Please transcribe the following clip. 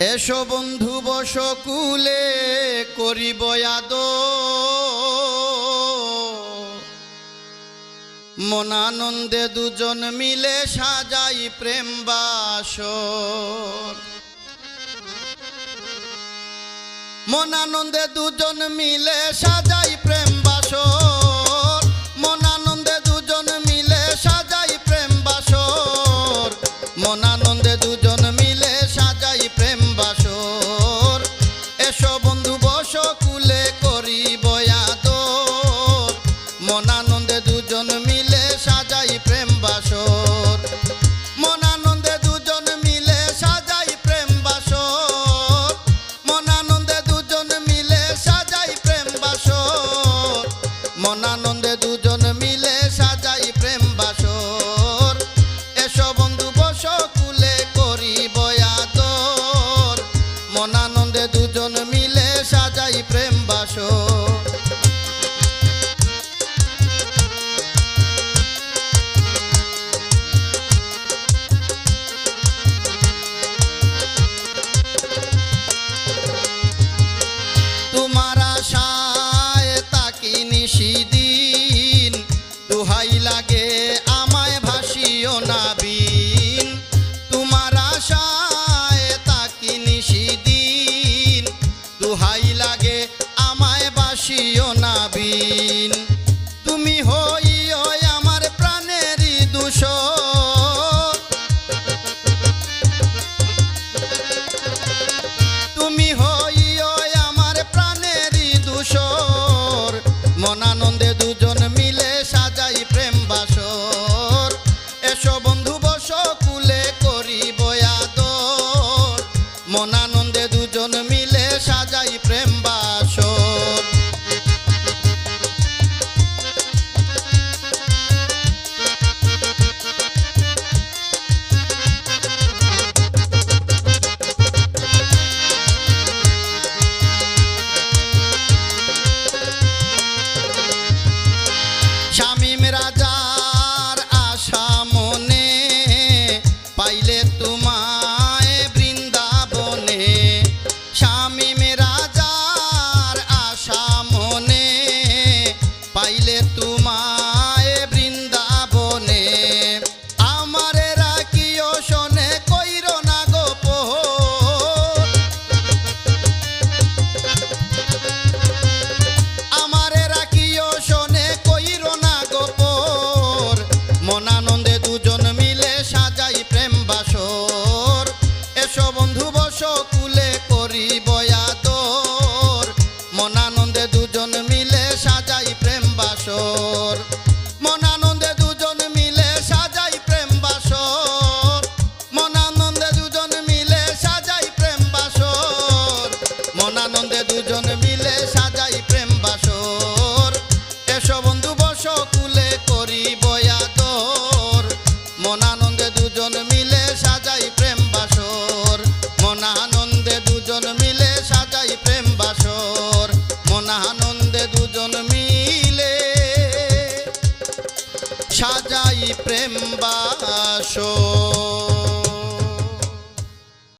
এসো বন্ধু, বস, কুলে করিব আদ মনানন্দে দুজন মিলে সাজাই প্রেম বাসর। মনানন্দে দুজন মিলে সাজাই প্রেম বাসর। মনানন্দে দুজন মিলে সাজাই প্রেম বাসর। মনানন্দে দুজন মিলে প্রেম বাসর। এসো প্রেম নিশিদিন দুহাই লাগে আমায় ভাসিও না মনানন্দে মনানন্দে দুজন মিলে সাজাই প্রেম বাসর। এসো বন্ধু, বস, কুলে করি বয়াদর মনানন্দে দুজন মিলে সাজাই প্রেম বাসর। মনানন্দে দুজন মিলে সাজাই প্রেম বাসর। মনানন্দে দুজন মিলে সাজাই প্রেম বাসর।